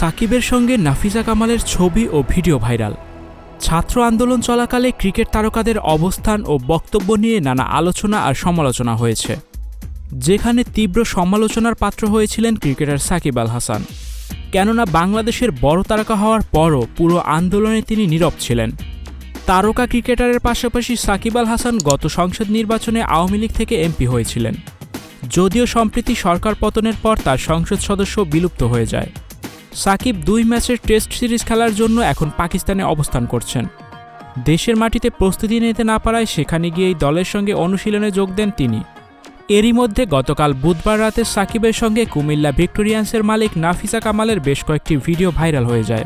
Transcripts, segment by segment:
সাকিবের সঙ্গে নাফিজা কামালের ছবি ও ভিডিও ভাইরাল। ছাত্র আন্দোলন চলাকালে ক্রিকেট তারকাদের অবস্থান ও বক্তব্য নিয়ে নানা আলোচনা আর সমালোচনা হয়েছে। যেখানে তীব্র সমালোচনার পাত্র হয়েছিলেন ক্রিকেটার সাকিব আল হাসান। কেননা বাংলাদেশের বড় তারকা হওয়ার পরও পুরো আন্দোলনে তিনি নীরব ছিলেন। তারকা ক্রিকেটারের পাশাপাশি সাকিব আল হাসান গত সংসদ নির্বাচনে আওয়ামী লীগ থেকে এমপি হয়েছিলেন। যদিও সম্প্রতি সরকার পতনের পর তার সংসদ সদস্য বিলুপ্ত হয়ে যায়। সাকিব দুই ম্যাচের টেস্ট সিরিজ খেলার জন্য এখন পাকিস্তানে অবস্থান করছেন। দেশের মাটিতে প্রস্তুতি নিতে না পারায় সেখানে গিয়েই দলের সঙ্গে অনুশীলনে যোগ দেন তিনি। এরই মধ্যে গতকাল বুধবার রাতে সাকিবের সঙ্গে কুমিল্লা ভিক্টোরিয়ান্সের মালিক নাফিসা কামালের বেশ কয়েকটি ভিডিও ভাইরাল হয়ে যায়।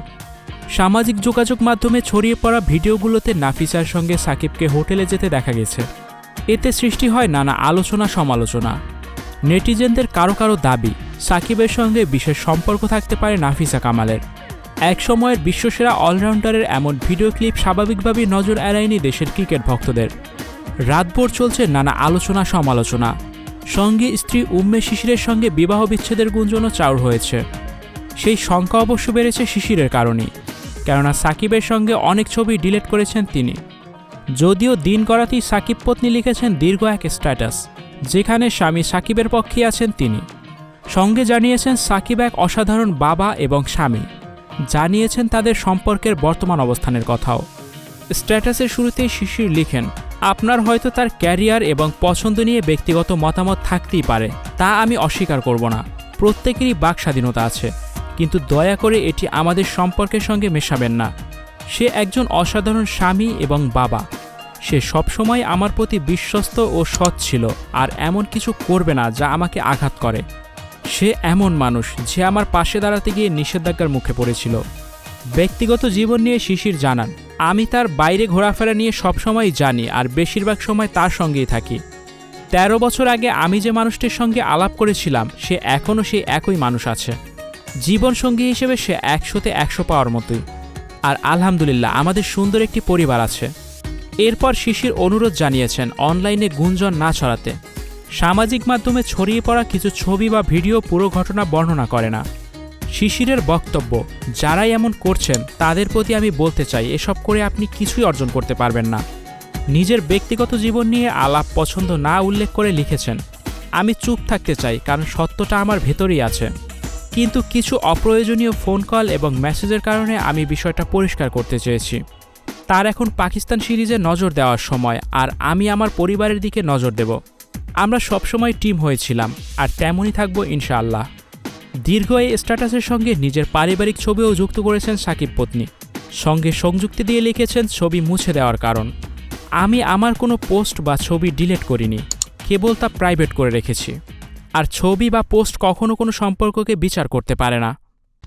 সামাজিক যোগাযোগ মাধ্যমে ছড়িয়ে পড়া ভিডিওগুলোতে নাফিসার সঙ্গে সাকিবকে হোটেলে যেতে দেখা গেছে। এতে সৃষ্টি হয় নানা আলোচনা সমালোচনা নেটিজেনদের কারও কারও দাবি সাকিবের সঙ্গে বিশেষ সম্পর্ক থাকতে পারে নাফিসা কামালের। এক সময়ের বিশ্বসেরা অলরাউন্ডারের এমন ভিডিও ক্লিপ স্বাভাবিকভাবেই নজর এড়ায়নি দেশের ক্রিকেট ভক্তদের। রাতভর চলছে নানা আলোচনা সমালোচনা। সঙ্গে স্ত্রী উম্মে শিশিরের সঙ্গে বিবাহ বিচ্ছেদের গুঞ্জনও চাউর হয়েছে। সেই সংখ্যা অবশ্য বেড়েছে শিশিরের কারণেই, কেননা সাকিবের সঙ্গে অনেক ছবি ডিলিট করেছেন তিনি। যদিও দিন গড়াতেই সাকিব পত্নী লিখেছেন দীর্ঘ এক স্ট্যাটাস, যেখানে স্বামী সাকিবের পক্ষে আছেন তিনি। সঙ্গে জানিয়েছেন সাকিব এক অসাধারণ বাবা এবং স্বামী। জানিয়েছেন তাদের সম্পর্কের বর্তমান অবস্থানের কথাও। স্ট্যাটাসের শুরুতেই শিশির লিখেন, আপনার হয়তো তার ক্যারিয়ার এবং পছন্দ নিয়ে ব্যক্তিগত মতামত থাকতেই পারে, তা আমি অস্বীকার করব না। প্রত্যেকেরই বাক স্বাধীনতা আছে, কিন্তু দয়া করে এটি আমাদের সম্পর্কের সঙ্গে মেশাবেন না। সে একজন অসাধারণ স্বামী এবং বাবা। সে সবসময় আমার প্রতি বিশ্বস্ত ও সৎ ছিল, আর এমন কিছু করবে না যা আমাকে আঘাত করে। সে এমন মানুষ যে আমার পাশে দাঁড়াতে গিয়ে নিষেধাজ্ঞার মুখে পড়েছিল। ব্যক্তিগত জীবন নিয়ে শিশির জানান, আমি তার বাইরে ঘোরাফেরা নিয়ে সবসময় জানি আর বেশিরভাগ সময় তার সঙ্গেই থাকি। তেরো বছর আগে আমি যে মানুষটির সঙ্গে আলাপ করেছিলাম, সে এখনও সেই একই মানুষ আছে। জীবনসঙ্গী হিসেবে সে একশোতে একশো পাওয়ার মতোই। আর আলহামদুলিল্লাহ, আমাদের সুন্দর একটি পরিবার আছে। এরপর শিশির অনুরোধ জানিয়েছেন, অনলাইনে গুঞ্জন না ছড়াতে। সামাজিক মাধ্যমে ছড়িয়ে পড়া কিছু ছবি বা ভিডিও পুরো ঘটনা বর্ণনা করে না। শিশিরের বক্তব্য, যারাই এমন করছেন, তাদের প্রতি আমি বলতে চাই, এসব করে আপনি কিছুই অর্জন করতে পারবেন না। নিজের ব্যক্তিগত জীবন নিয়ে আলাপ পছন্দ না উল্লেখ করে লিখেছেন। আমি চুপ থাকতে চাই, কারণ সত্যটা আমার ভেতরেই আছে। কিন্তু কিছু অপ্রয়োজনীয় ফোন কল এবং মেসেজের কারণে আমি বিষয়টা পরিষ্কার করতে চেয়েছি। তার এখন পাকিস্তান সিরিজে নজর দেওয়ার সময়, আর আমি আমার পরিবারের দিকে নজর দেব। আমরা সবসময় টিম হয়েছিলাম, আর তেমনই থাকব ইনশাআল্লাহ। দীর্ঘ এই স্ট্যাটাসের সঙ্গে নিজের পারিবারিক ছবিও যুক্ত করেছেন সাকিব পত্নী। সঙ্গে সংযুক্তি দিয়ে লিখেছেন ছবি মুছে দেওয়ার কারণ। আমি আমার কোনো পোস্ট বা ছবি ডিলিট করিনি, কেবল তা প্রাইভেট করে রেখেছি। আর ছবি বা পোস্ট কখনো কোনো সম্পর্ককে বিচার করতে পারে না।